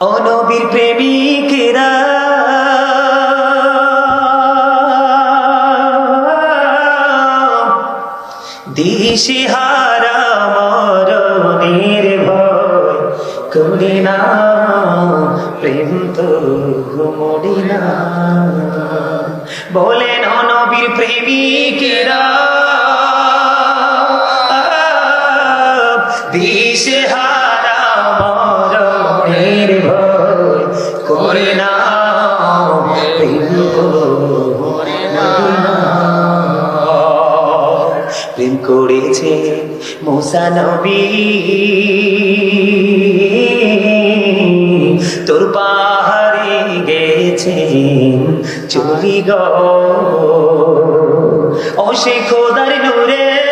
অনবীর প্রেমিকেরা। দিশে হারা মরণের ভয় করে না প্রেম তো মরি বলেন অনবীর প্রেমিকেরা করেছে মোসা নবী। তোর পাহাড়ে গেছে চলি গো। ও সে খোদার নূরে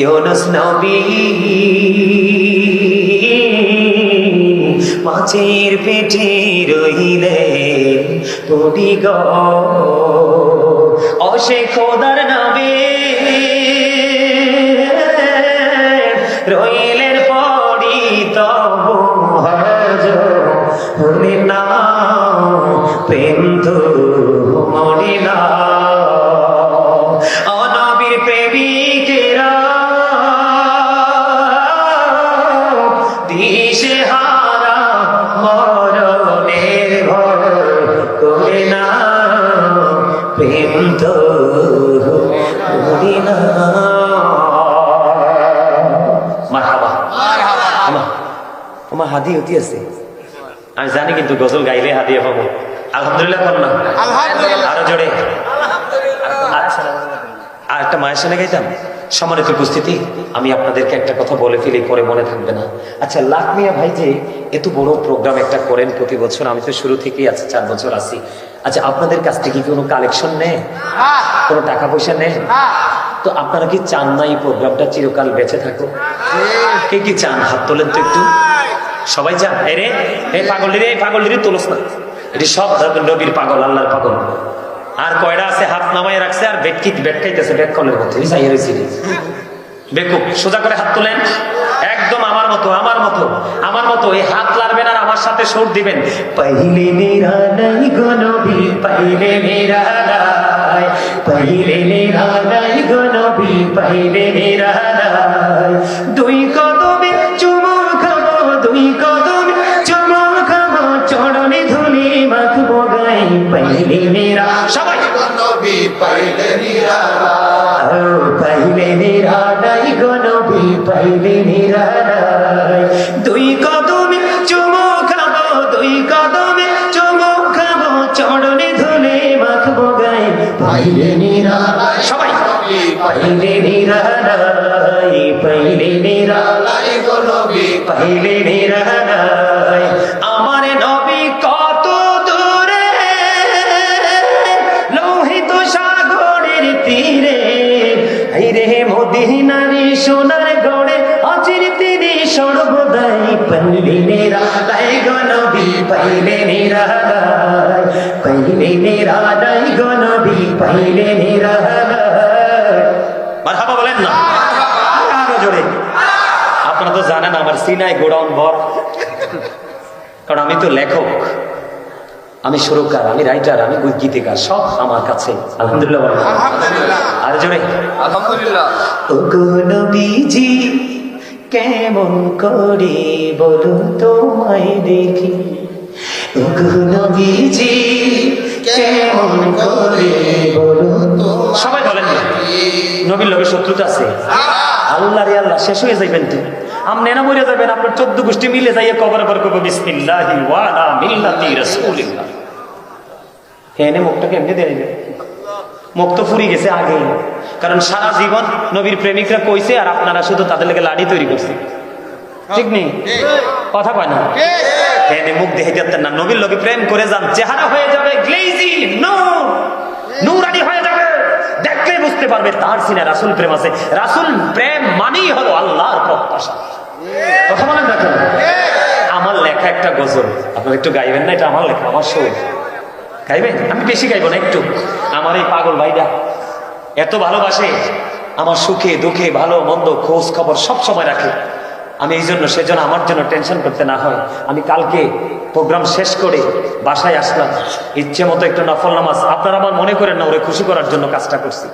ইউনুস নবী। মাছের পেটে রইলে পড়ি গ। অসে খোদার নবী। প্রেম তো না। আমার হাদি হতি আছে। আমি জানি কিন্তু গজল গাইলে হাদিয়া পাবো আলহামদুলিল্লাহ আরও জোরে। আচ্ছা আর একটা মায়ের সঙ্গে গাইতাম। সম্মানিত উপস্থিতি আমি আপনাদেরকে একটা কথা বলে ফেলি পরে মনে থাকবে না। আচ্ছা লাখ মিয়া ভাই যে এত বড় প্রোগ্রাম একটা করেন প্রতি বছর। আমি তো শুরু থেকেই আছে চার বছর আছি। আচ্ছা আপনাদের কাছ থেকে কি কোনো কালেকশন নেয় কোনো টাকা পয়সা নেয় তো আপনারা কি চান না এই প্রোগ্রামটা চিরকাল বেঁচে থাকো কে কি চান? হাত তোলেন তো একটু। সবাই চান? এই রে এই পাগল রে এই পাগল রে তোলস না। এটি সব নবীর পাগল আল্লাহর পাগল। আর কয়টা আছে? হাত নামায় রাখছে আর বেটকি বেটকাইতেছে বেট কলের মধ্যে বেকুব সোজা করে হাত তোলেন। মতো, আমার মতো আমার মতো, এই হাত লাড়বেন আর আমার সাথে সুর দিবেন। পাইলে মেরা নাই গনবি পাইলে মেরা নাই। পাইলে মেরা নাই গনবি পাইলে মেরা নাই। দুই পাইলে নিরালাই পাইলে নিরালাই লাই গো নবী পাইলে নিরালাই আমার নবী কত দূরে লোহিত সাগরের তীরে হাইরে মদিনারে সোনার গড়ে অচির তিনি সর্বদাই পাইলে নিরালাই গনবি পাইলে নিরালাই পাইলে নিরালাই গনবি পাইলে নিরালাই মারহাবা বলেন না আরও জোরে আপনারা তো জানেন আমার সিনাই গোডাউন ভর। কারণ আমি তো লেখক। আমি সুরকার আমি রাইটার আমি গীতিকার সব আমার কাছে। আলহামদুলিল্লাহ আর জোরে। আলহামদুলিল্লাহ। নবীজি কেমন করে বলো তোমায় দেখি। নবীজি কেমন করে বলো সবাই বলেন। নবীর লোকের শত্রুতা আছে। আল্লাহ রে আল্লাহ শেষ হয়ে যাইবেন তো। আপনি না মরে যাবেন, আপনার চোদ্দ গোষ্ঠী মিলে যাইয়ে কবর পর করব, বিসমিল্লাহি ওয়ালা মিল্লাতি মুখটাকে এমনি দেয় মুখ তো ফুরি গেছে আগে কারণ সারা জীবন নবীর প্রেমিকরা কইছে, আর আপনারা শুধু তাদের লেগে লাড়ি তৈরি করছে। ঠিক নেই? কথা কয় না? হেনে মুখ দেখে যাচ্ছেন না। নবীর লোকে প্রেম করে যান, চেহারা হয়ে যাবে গ্লেজি নো নুরানি হয়ে যাবে দেখলে বুঝতে পারবে তার সিনে রাসুল প্রেম আছে রাসুল প্রেম মানেই হলো আল্লাহর প্রত্যাশা। কথা বলেন দেখেন আমার লেখা একটা গজল। আপনারা একটু গাইবেন না? এটা আমার লেখা, আমার সুর গাইবেন? আমি বেশি গাইবো না, একটু। আমার এই পাগল ভাইটা এত ভালোবাসে, আমার সুখে, দুঃখে, ভালো, মন্দ, খোঁজ খবর সব সময় রাখে। আমি এই জন্য সেজন্য আমার জন্য টেনশন করতে না হয়। আমি কালকে প্রোগ্রাম শেষ করে বাসায় আসলাম। ইচ্ছে মতো একটু নফল নামাজ। আপনারা আমার মনে করেন না, ওরে খুশি করার জন্য কাজটা করছি।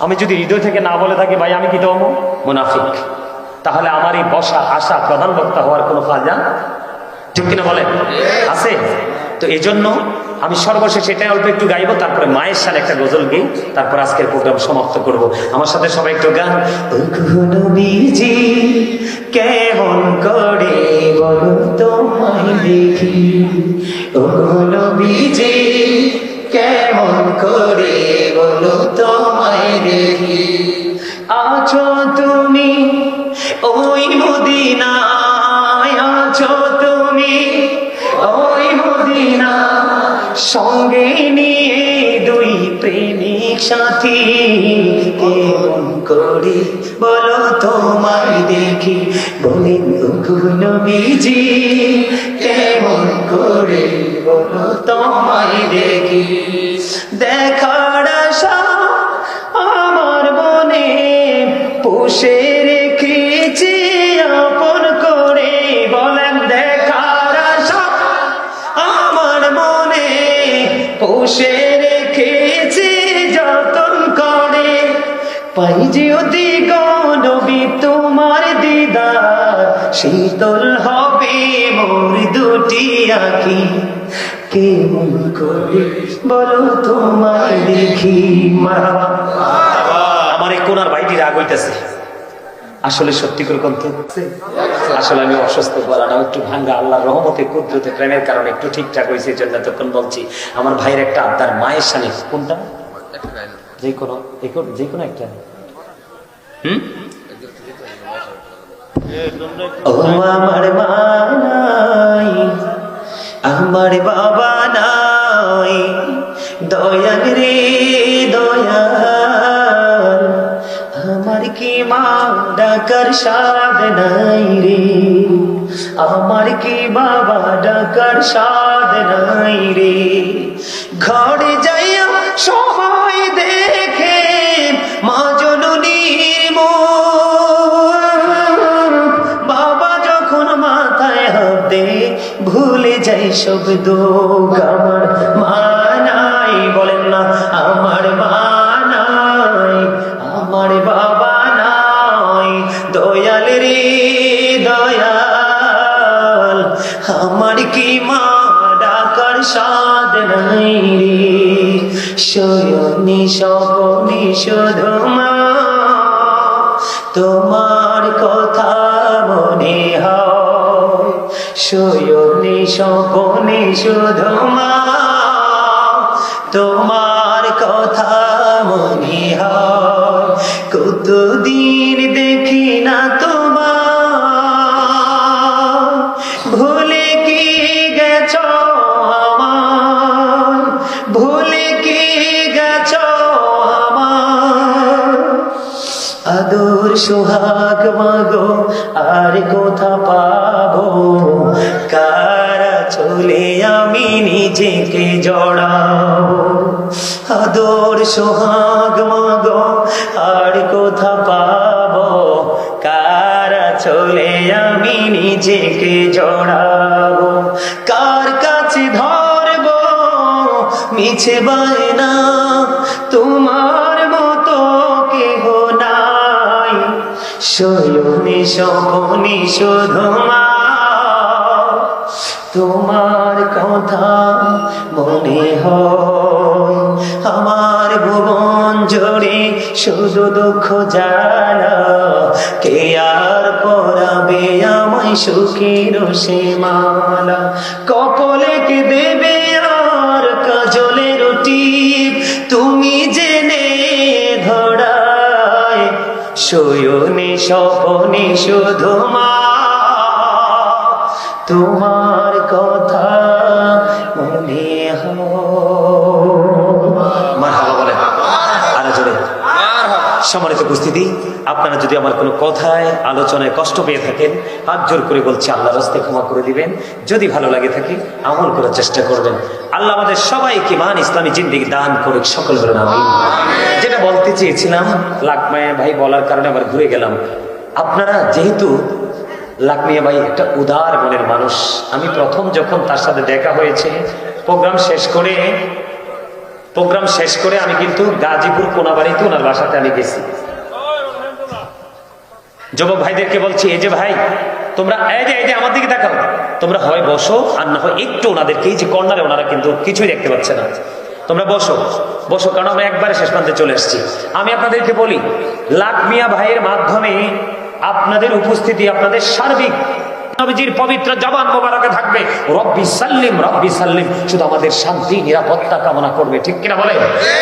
আমি যদি হৃদয় থেকে না বলে থাকি ভাই আমি কি তো মুনাফিক। তাহলে আমার এই বসা আসা প্রধান বক্তা হওয়ার কোনো ফাজা ঠিক কিনা বলেন? আছে? তো এই জন্য আমি সর্বশেষ এটাই অল্প একটু গাইবো তারপরে মায়ের সাথে একটা গজল গেই তারপর আজকের প্রোগ্রাম সমাপ্ত করব। আমার সাথে সবাই একটু গান। কেমন করে বলো তোমায় দেখি। কেমন করে বলো আছো তুমি? ওই মদিনায় আছো তুমি? ওই মদিনা সঙ্গে নিয়ে দুই প্রেমিক সাথী করে বলো তোমায় দেখি। বলে নবীজি কেমন করে বলো তোমায় দেখি? দেখার পুষে রেখেছি আপন করে। বলেন, দেখার আশা আমার মনে। পুষে রেখেছি যতন করে। পাই যে অতি গনবি তোমার দিদার। শীতল হবে মোর দুটি আঁকি কেমন করে বলো তোমায় দেখি মারহাবা আমার এই কোনার ভাইটি রাগ হইতেছে। আসলে সত্যি করে কন্ত। আসলে আমি অসুস্থ গলাটা একটু ভাঙ্গা আল্লাহর রহমতে কুদরতে প্রেমের কারণে একটু ঠিকঠাক হয়েছে এই জন্য তখন বলছি, আমার ভাইয়ের একটা আবদার, মায়ের সামনে কোনটা? যে কোনো যে কোনো- একটা। হুম? আমার বাবা নাই দয়াল রে। ডাকার স্বাদ নাই রে। আমার কি বাবা ডাকার স্বাদ নাই রে? ঘরে যাইয়া সময় দেখে, মা জননীর বাবা যখন মাথায় হাতে ভুলে যাই সব দুঃখ। আমার মা নাই বলেন না, আমার মা শয়নি স্বপনি শুধু তোমার কথা মনে হয়। শয়নি স্বপনে শুধু তোমার কথা মনে হয়। কতদিন দেখি না সোহাগ মাগো, আর কোথা পাবো? কারা চলে আমি নিজেকে জড়াবো? আদর সোহাগ মাগো, আর কোথা পাবো? কারা চলে আমি নিজেকে জড়াবো? কার কাছে ধরবো? মিছে বায়না তোমার মতো শয়নে স্বপনে শুধু মা। তোমার কথা মনে হয়, আমার ভুবন জোরে শুধু দুঃখ জানা কে আর পরাবে আমায় সুখের সে মালা কপলে কে দেবে আর কাজলে রুটি? তুমি জেনে ধরায় শয়নে স্বপনে শুধু মা তোমার কথা মনে হয় মারহাবা বলে আরও জোরে সম্মানিত উপস্থিতি, আপনারা যদি আমার কোনো কথায়, আলোচনায় কষ্ট পেয়ে থাকেন হাত জোর করে বলছি আল্লাহ রাস্তায় ক্ষমা করে দিবেন। যদি ভালো লাগে থাকে, আমল করার চেষ্টা করবেন। আল্লাহ আমাদের সবাইকে মান ইসলামী জিন্দিগি দান করে সকল যেটা বলতে চেয়েছিলাম লাকমায়া ভাই বলার কারণে আবার ঘুরে গেলাম। আপনারা যেহেতু লাকমিয়া ভাই একটা উদার মনের মানুষ, আমি প্রথম যখন তার সাথে দেখা হয়েছে, প্রোগ্রাম শেষ করে প্রোগ্রাম শেষ করে আমি কিন্তু গাজীপুর কোনাবাড়িতে ওনার বাসাতে আমি গেছি। যুবক ভাইদেরকে বলছি, এই যে ভাই, তোমরা এই যে এই যে আমার দিকে দেখাও তোমরা হয় বসো, আর না হয় একটু ওনাদেরকে, এই যে কর্নারে ওনারা কিন্তু কিছুই দেখতে পাচ্ছে না। তোমরা বসো বসো, কারণ আমরা একবারে শেষ প্রান্তে চলে এসেছি। আমি আপনাদেরকে বলি লাখ মিয়া ভাইয়ের মাধ্যমে আপনাদের উপস্থিতি, আপনাদের সার্বিক নবীজির পবিত্র জবান মোবারকে থাকবে। রব্বি সাল্লিম রব্বি সাল্লিম, শুধু আমাদের শান্তি, নিরাপত্তা কামনা করবে। ঠিক কিনা বলে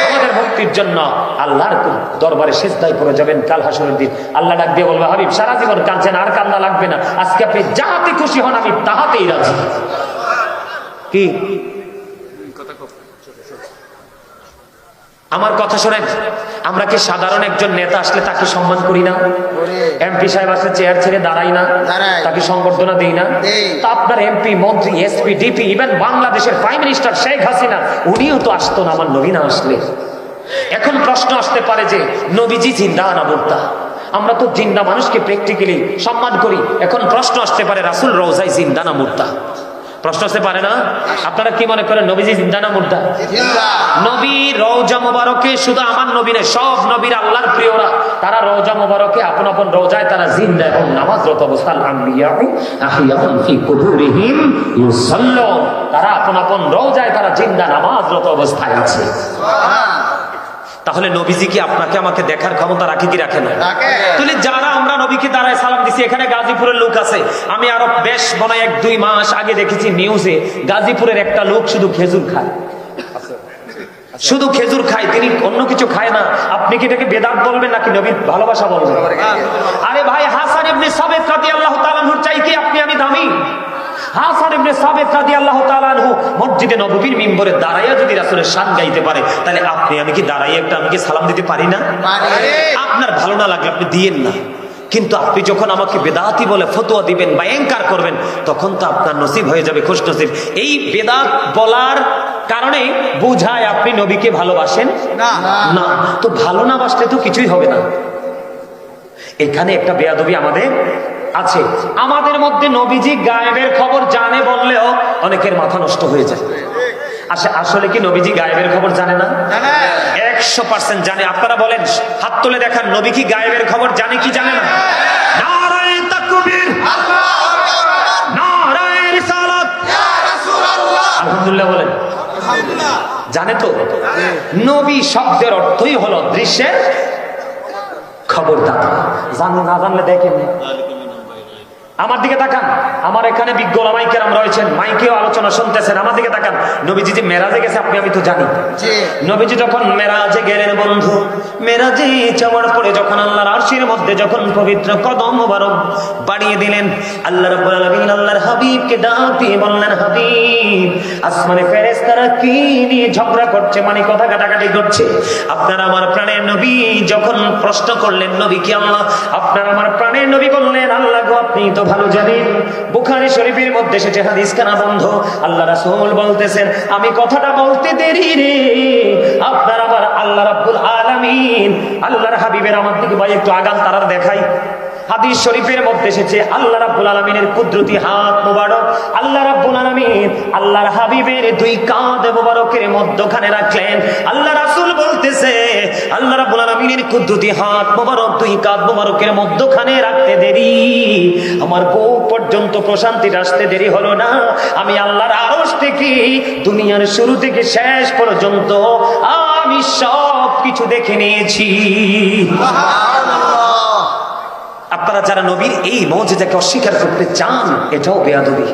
আমাদের মুক্তির জন্য আল্লাহর দরবারে শেষ দায় করে যাবেন কাল হাসনের দিন। আল্লাহ ডাক দিয়ে বলবে, হাবিব, সারা জীবন কাঁদছেন, আর কান্না লাগবে না। আজকে আপনি যাহাতে খুশি হন, আমি তাহাতেই রাজি। কি? আমার কথা শোনেন, আমরা কি সাধারণ একজন নেতা আসলে তাকে সম্মান করি না? এমপি সাহেব আসলে চেয়ার ছেড়ে দাঁড়াই না। তাকে সংবর্ধনা দেই না। তা আপনার এমপি মন্ত্রী এসপি ডিপি ইভেন বাংলাদেশের প্রাইম মিনিস্টার শেখ হাসিনা উনিও তো আসতো না আমার নবীনা আসলে। এখন প্রশ্ন আসতে পারে যে নবীজি জিন্দা না মুর্দা? আমরা তো জিন্দা মানুষকে প্র্যাকটিক্যালি সম্মান করি। এখন প্রশ্ন আসতে পারে রাসুল রোজাই জিন্দা না মুর্দা? প্রশ্ন আসতে পারে না? আপনারা কি মনে করেন নবীজি জিন্দা না মুর্দা? নবী রওজা মোবারকে শুধু আমার নবী নয় সব নবীর আল্লাহর প্রিয়রা। তারা রওজা মোবারকে আপন আপন রওজায় তারা জিন্দা এবং নামাজরত অবস্থান আম্বিয়াউ আহিয়াহুম ফি কুবুরিহিম ইউসাল্লু। তারা আপন আপন রওজায় তারা জিন্দা নামাজরত অবস্থায় আছে। তাহলে নবীজি কি আপনাকে আমাকে দেখার ক্ষমতা রাখে কি রাখে না? তাহলে যারা আমরা নবীকে দাঁড়ায় সালাম দিছি এখানে গাজীপুরের লোক আছে। আমি আরও বেশ মনে এক দুই মাস আগে দেখেছি নিউজে গাজীপুরের একটা লোক শুধু খেজুর খায়। শুধু খেজুর খায় তিনি অন্য কিছু খায় না। আপনি কি এটাকে বেদাত বলবেন নাকি নবীর ভালোবাসা বলবেন? আরে ভাই হাসান ইবনে সাবেত রাদিয়াল্লাহু তাআলা আনহুর চাই কি আপনি আমি দামি? হাসান ইবনে সাবেত রাদিয়াল্লাহু তাআলা আনহু মসজিদে নববীর মিম্বরে দাঁড়াইয়া যদি রাসূলের শান গাইতে পারে তাহলে আপনি আমি কি দাঁড়াইয়া একটা আমি কি সালাম দিতে পারি না? আপনার ভালো না লাগলে আপনি দিয়েন না। কিন্তু আপনি যখন আমাকে বেদাতি বলে ফতোয়া দিবেন বা এঙ্কার করবেন তখন তো আপনার নসিব হয়ে যাবে খুশ নসিব এই বেদাত বলার কারণে বুঝায় আপনি নবীকে ভালোবাসেন। না। তো ভালো না বাসলে তো কিছুই হবে না। এখানে একটা বেয়াদবি আমাদের আছে। আমাদের মধ্যে নবীজি গায়েবের খবর জানে বললেও অনেকের মাথা নষ্ট হয়ে যায়। আসলে কি নবীজি গায়েবের খবর জানে না? একশো পার্সেন্ট জানে। আপনারা বলেন হাত তুলে দেখান নবী কি গায়েবের খবর জানে কি জানে না? আলহামদুলিল্লাহ বলেন। জানে তো? নবী শব্দের অর্থই হলো দৃশ্যের খবরদাতা। জানে না জানলে দেখেন আমার দিকে তাকান। আমার এখানে বিজ্ঞ ওলামাই কেরাম রয়েছেন। মাইকেও আলোচনা শুনতেছেন। আমার দিকে তাকান। নবীজি যে মেরাজে গেছে আপনি আমি তো জানি। নবীজি যখন মেরাজে গেলেন বন্ধু মেরাজে যাওয়ার পরে যখন আল্লাহর আরশির মধ্যে যখন পবিত্র কদম মোবারক বাড়িয়ে দিলেন আল্লাহ রাব্বুল আলামিন আল্লাহর হাবিবকে ডাক দিয়ে বললেন হাবিব আসমানে ফেরেশতারা কি নিয়ে ঝগড়া করছে? মানে কথা কাটাকাটি করছে। আপনার আমার প্রাণের নবী যখন প্রশ্ন করলেন নবী কি আল্লাহ? আপনার আমার প্রাণের নবী বললেন আল্লাহ গো আপনি তো ভালো জানেন? বুখারি শরীফের মধ্যে সে হাদিস খানা বন্ধ। আল্লাহ রাসূল বলতেছেন, আমি কথাটা বলতে দেরি রে। আপনার আবার আল্লাহ রাব্বুল আলামিন, আল্লাহর হাবিবের আমার দিকে ভাই একটু আগাল তারার দেখাই। হাদিস শরীফের মধ্যে এসেছে, আল্লাহ রাব্বুল আলামিনের কুদরতি হাত মোবারক। আল্লাহ রাব্বুল আলামিন আল্লাহর হাবিবের দুই কাঁধ মোবারকের মধ্যখানে রাখলেন। আল্লাহ রাসূল বলতেছে, আল্লাহ রাব্বুল আলামিনের কুদরতি হাত মোবারক দুই কাঁধ মোবারকের মধ্যখানে রাখতে দেরি। আমার বউ পর্যন্ত প্রশান্তির আসতে দেরি হলো না। আমি আল্লাহর আরশ থেকে দুনিয়ার শুরু থেকে শেষ পর্যন্ত আমি সব কিছু দেখে নিয়েছি। আপনারা যারা নবীর এই মৌজেদাকে অস্বীকার করতে চান এটাও বেয়াদবি।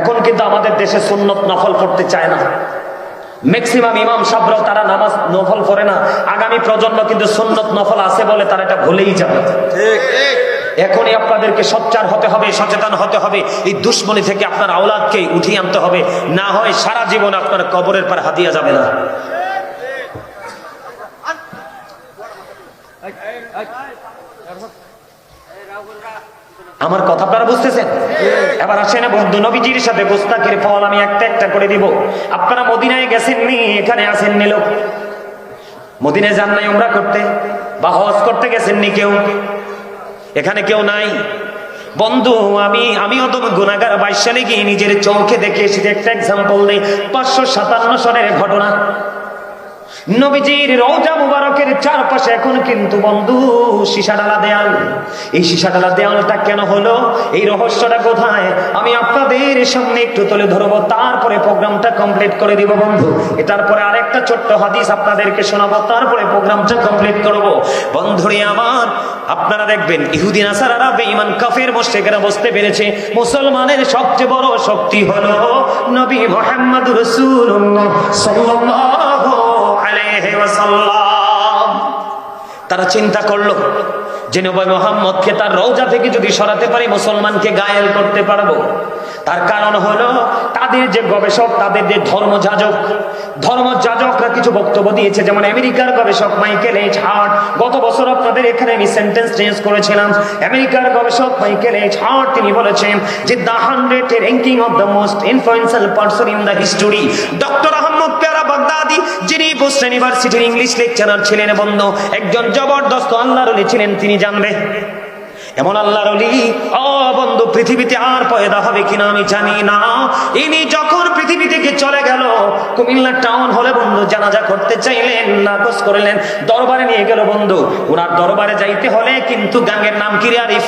এখন কিন্তু আমাদের দেশে সুন্নত নফল করতে চায় না। ম্যাক্সিমাম ইমাম সাবরাও তারা নামাজ নফল করে না। আগামী প্রজন্ম কিন্তু সুন্নত নফল আছে বলে তারা এটা ভুলেই যাবে। এখনই আপনাদেরকে সচ্চার হতে হবে সচেতন হতে হবে। এই দুশ্মনী থেকে আপনার আওলাদকে উঠিয়ে আনতে হবে। না হয় সারা জীবন আপনার কবরের পর হাতিয়া যাবে না। আমার কথা আপনারা বুঝতেছেন? এবার আসেন বন্ধু নবীজির সাথে গোস্তাকের ফল আমি একটা একটা করে দিব। আপনারা মদিনায় গেছেননি, এখানে আসেননি লোক। মদিনায় যান নাই উমরা করতে? বা হজ করতে গেছেননি কেউ? এখানে কেউ নাই? বন্ধু, আমি আমিও তো গুণাগার বাইশ সালে গিয়ে নিজের চোখে দেখে এসেছি, একটা এক্সাম্পল দেই পাঁচশো সাতান্ন সনের ঘটনা। নবীজির রওজা মুবারকের চারপাশে এখন কিন্তু বন্ধু সীসাডালা দেয়াল। এই সীসাডালা দেয়ালটা কেন হলো? এই রহস্যটা কোথায়? আমি আপনাদের সামনে একটু তুলে ধরবো, তারপরে প্রোগ্রামটা কমপ্লিট করে দিব বন্ধু। এটার পরে আরেকটা ছোট্ট হাদিস আপনাদেরকে শোনাবো, তারপরে প্রোগ্রামটা কমপ্লিট করব। বন্ধুরে আমার, আপনারা দেখবেন ইহুদিন আসারারা বেঈমান, কাফের, মুশরিকরা বসতে পেরেছে, মুসলমানের সবচেয়ে বড় শক্তি হলো নবী মোহাম্মদ রাসূলুল্লাহ সাল্লাল্লাহু তারা চিন্তা করল, যে নবী মোহাম্মদকে তার থেকে যদি সরাতে পারি, মুসলমানকে গায়েল করতে পারব। তার কারণ হলো, তাদের যে গবেষক, তাদের যে ধর্মযাজক, ধর্মযাজকরা কিছু বক্তব্য দিয়েছে, যেমন আমেরিকার গবেষক মাইকেল এইচ হার্ট, গত বছর আপনাদের এখানে আমি সেন্টেন্স চেঞ্জ করেছিলাম। আমেরিকার গবেষক মাইকেল এইচ হার্ট, তিনি বলেছেন যে the hundred of the most influential person in the history doctor Ahmad Baghdadi, যিনি পোস্ট ইউনিভার্সিটির ইংলিশ লেকচারার ছিলেন বন্ধ, একজন জবরদস্ত আল্লাহর ছিলেন, তিনি জানবে। এমন আল্লাহর ও বন্ধু, পৃথিবীতে আর পয়দা হবে কিনা আমি জানি না। ইনি যখন পৃথিবী থেকে চলে গেল, কুমিল্লা টাউন হলে বন্ধু, জানাজা করতে চাইলেন, নাকচ করলেন, দরবারে নিয়ে গেল বন্ধু। ওনার দরবারে যাইতে হলে কিন্তু গাঙ্গের নাম কি আরিফ?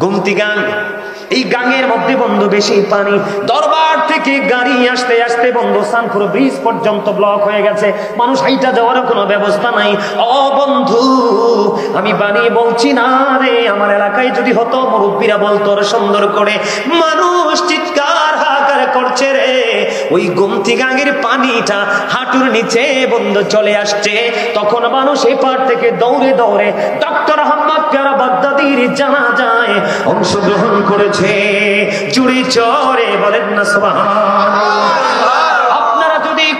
গুমতি গাং। এই গাঙের মধ্যে বন্ধু বেশি পানি। দরবার থেকে গাড়ি আসতে আসতে বন্ধু সানপুর ব্রিজ পর্যন্ত ব্লক হয়ে গেছে। মানুষ হাইটা যাওয়ার কোনো ব্যবস্থা নাই। ও বন্ধু, আমি বানিয়ে বলছি না রে, আমার এলাকায় যদি হতো, মুরব্বীরা বলতো সুন্দর করে। মানুষ চিৎকার করছে রে। ওই গুমতি গাঙের পানিটা হাঁটুর নিচে বন্ধ চলে আসছে। তখন মানুষ এই পার থেকে দৌড়ে দৌড়ে ডক্টর আহম্মদ বাগদাদির জানা যায় অংশগ্রহণ করেছে। জুড়ে চরে বলেন না, সুবহানাল্লাহ।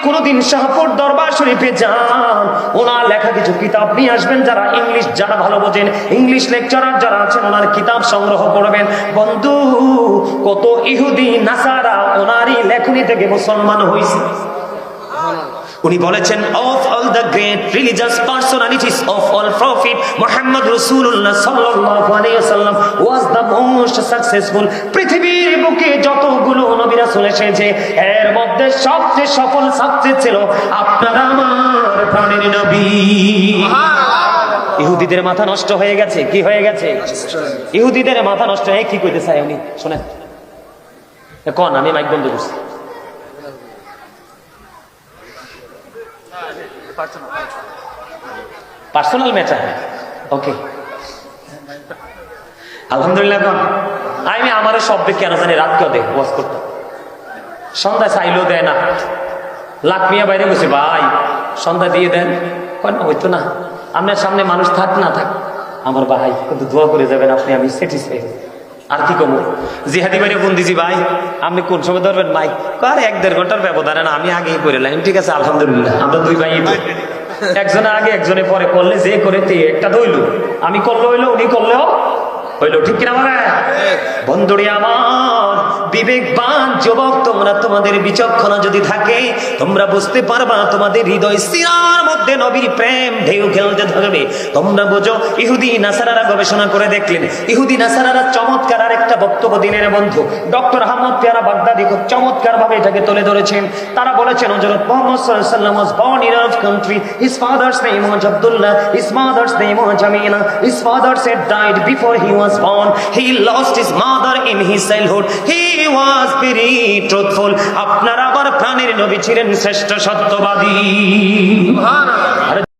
কোনোদিন শাহপুর দরবার শরীফে যান। ওনার লেখা কিছু কিতাব নিয়ে আসবেন, যারা ইংলিশ যারা ভালো বোঝেন, ইংলিশ লেকচারার যারা আছেন, ওনার কিতাব সংগ্রহ করবেন। বন্ধু, কত ইহুদি, নাসারা, ওনারই লেখনী থেকে মুসলমান হয়েছে উনি বলেছেন of all the great religious personalities of all prophet Muhammad রসুল্লাহ সাল্লাল্লাহু আলাইহি ওয়াসাল্লাম ওয়াজ দ্য মোস্ট সাকসেসফুল পৃথিবীর বুকে যতগুলো নবী রাসূল এসেছে এর মধ্যে সবচেয়ে সফল সাকসেস ছিল আপনার আমার প্রাণের নবী। ইহুদিদের মাথা নষ্ট হয়ে গেছে কি হয়ে গেছে? ইহুদিদের মাথা নষ্ট হয়ে কি কইতে চাই উনি শোনেন। কোন আমি মাইক বন্ধ করছি। পার্সোনাল ম্যাটার ওকে আলহামদুলিল্লাহ আমি আমার শব্দে কেন জানি রাত কেউ দেয় ওয়াজ করতে। সন্ধ্যা চাইলেও দেয় না। লাখ মিয়া বাইরে গেছে, ভাই, সন্ধ্যা দিয়ে দেন। কয় না, হইতো না। আপনার সামনে মানুষ থাক, না থাক। আমার ভাই, কিন্তু দোয়া করে যাবেন, আপনি আমি স্যাটিসফাইড আর কি কমু? জিহাদি বাইরে ফোন দিছি ভাই আপনি কোন সময় ধরবেন মাইক আর এক দেড় ঘণ্টার ব্যবধানে না আমি আগেই করে লাইন। ঠিক আছে আলহামদুলিল্লাহ আমরা দুই ভাই একজনে আগে একজনে পরে করলে যে করে তে একটা ধইল আমি করলে হইল উনি করলেও হইল ঠিক কিনা মানে বন্ধুরি আমার বিবেকবান যুবক, তোমরা তোমাদের বিচক্ষণা যদি থাকে, তোমরা বুঝতে পারবা তোমাদের হৃদয় সিনার মধ্যে নবীর প্রেম ঢেউ খেলতে থাকবে। তোমরা বোঝো, ইহুদি নাসারারা গবেষণা করে দেখলেন। ইহুদি নাসারারা চমৎকার আর একটা বক্তব্য দিলেন, বন্ধু, ডক্টর আহমদ পেয়ারা বাগদাদি খুব চমৎকার ভাবে এটাকে তুলে ধরেছেন। তারা বলেছেন, হযরত মুহাম্মদ ওয়াসাল্লাম was born in our country. His father's name was Abdullah, his mother's name was Jamila. His father said died before he was born. He lost his mother in his childhood. He was very truthful আপনার আবার প্রাণের নবী ছিলেন শ্রেষ্ঠ সত্যবাদী। আর